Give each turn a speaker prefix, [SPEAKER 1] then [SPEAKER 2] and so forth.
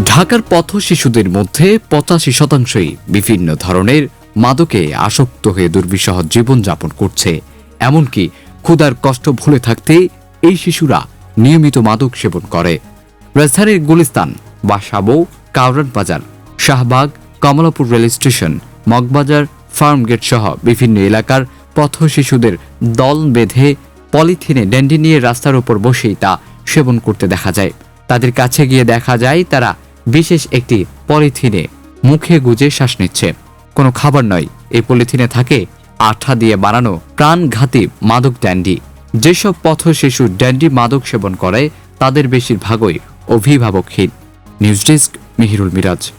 [SPEAKER 1] ঢাকার পথ শিশুদের মধ্যে পঁচাশি শতাংশই বিভিন্ন ধরনের মাদকে আসক্ত হয়ে দুর্বিষহ জীবনযাপন করছে। এমনকি ক্ষুধার কষ্ট ভুলে থাকতে এই শিশুরা নিয়মিত মাদক সেবন করে। রাজধানীর গুলিস্তান, বাসাবো কাউরান বাজার, শাহবাগ, কমলাপুর রেল স্টেশন, মগবাজার, ফার্মগেট সহ বিভিন্ন এলাকার পথ শিশুদের দল বেঁধে পলিথিনে ড্যান্ডি নিয়ে রাস্তার উপর বসেই তা সেবন করতে দেখা যায়। তাদের কাছে গিয়ে দেখা যায়, তারা বিশেষ একটি পলিথিনে মুখে গুজে শ্বাস নিচ্ছে। কোনো খাবার নয়, এই পলিথিনে থাকে আঠা দিয়ে বানানো প্রাণঘাতী মাদক ড্যান্ডি। যেসব পথ শিশু ড্যান্ডি মাদক সেবন করে তাদের বেশিরভাগই অভিভাবকহীন। News desk Mihirul Miraj.